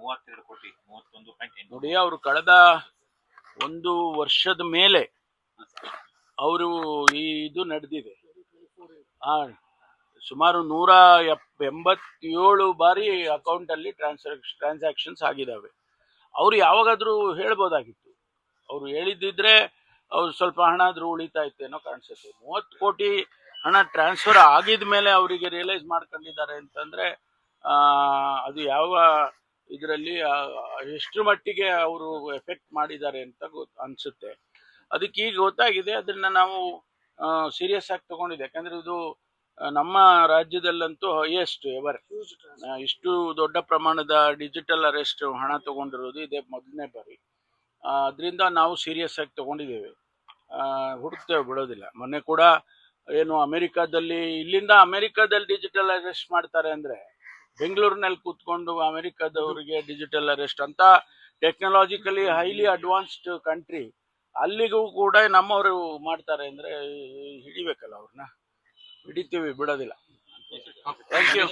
ಮೂವತ್ತೆರಡು ಕೋಟಿ, ಮೂವತ್ತೊಂದು ಪಾಯಿಂಟ್ ನೋಡಿ, ಅವರು ಕಳೆದ ಒಂದು ವರ್ಷದ ಮೇಲೆ ಅವರು ಈ ಇದು ನಡೆದಿದೆ. ಸುಮಾರು ನೂರ ಎಪ್, ಎಂಬತ್ತೇಳು ಬಾರಿ ಅಕೌಂಟ್ ಅಲ್ಲಿ ಟ್ರಾನ್ಸಾಕ್ಷ ಟ್ರಾನ್ಸಾಕ್ಷನ್ಸ್ ಆಗಿದ್ದಾವೆ ಅವ್ರು ಯಾವಾಗಾದರೂ ಹೇಳ್ಬೋದಾಗಿತ್ತು. ಅವರು ಹೇಳಿದ್ದಿದ್ರೆ ಅವ್ರು ಸ್ವಲ್ಪ ಹಣ ಆದರೂ ಉಳಿತಾ ಇತ್ತೇನೋ ಕಾಣಿಸುತ್ತೆ. ಮೂವತ್ತು ಕೋಟಿ ಹಣ ಟ್ರಾನ್ಸ್ಫರ್ ಆಗಿದ ಮೇಲೆ ಅವರಿಗೆ ರಿಯಲೈಸ್ ಮಾಡ್ಕೊಂಡಿದ್ದಾರೆ ಅಂತಂದ್ರೆ ಅದು ಯಾವ ಇದರಲ್ಲಿ ಎಷ್ಟು ಮಟ್ಟಿಗೆ ಅವರು ಎಫೆಕ್ಟ್ ಮಾಡಿದ್ದಾರೆ ಅಂತ ಗೊತ್ತು ಅನ್ಸುತ್ತೆ. ಅದಕ್ಕೆ ಈಗ ಗೊತ್ತಾಗಿದೆ ಅದನ್ನ ನಾವು ಸೀರಿಯಸ್ ಆಗಿ ತಗೊಂಡಿದೆ ಯಾಕಂದ್ರೆ ಇದು ನಮ್ಮ ರಾಜ್ಯದಲ್ಲಂತೂ ಹೈಯೆಸ್ಟ್ ಎವರ್ ಇಷ್ಟು ದೊಡ್ಡ ಪ್ರಮಾಣದ ಡಿಜಿಟಲ್ ಅರೆಸ್ಟ್ ಹಣ ತಗೊಂಡಿರೋದು ಇದೇ ಮೊದಲನೇ ಬಾರಿ. ಅದರಿಂದ ನಾವು ಸೀರಿಯಸ್ ಆಗಿ ತಗೊಂಡಿದ್ದೇವೆ. ಹುಡುಕ್ತೇವೆ ಬಿಡೋದಿಲ್ಲ. ಮೊನ್ನೆ ಕೂಡ ಏನು ಅಮೆರಿಕಾದಲ್ಲಿ ಇಲ್ಲಿಂದ ಅಮೆರಿಕಾದಲ್ಲಿ ಡಿಜಿಟಲ್ ಅರೆಸ್ಟ್ ಮಾಡ್ತಾರೆ ಅಂದ್ರೆ ಬೆಂಗಳೂರಿನಲ್ಲಿ ಕೂತ್ಕೊಂಡು ಅಮೆರಿಕದವರಿಗೆ ಡಿಜಿಟಲ್ ಅರೆಸ್ಟ್ ಅಂತ ಟೆಕ್ನಾಲಜಿಕಲಿ ಹೈಲಿ ಅಡ್ವಾನ್ಸ್ಡ್ ಕಂಟ್ರಿ ಅಲ್ಲಿಗೂ ಕೂಡ ನಮ್ಮವರು ಮಾಡ್ತಾರೆ ಅಂದ್ರೆ ಹಿಡಿಬೇಕಲ್ಲ ಅವ್ರನ್ನ? ಹಿಡಿತೀವಿ, ಬಿಡೋದಿಲ್ಲ. Thank you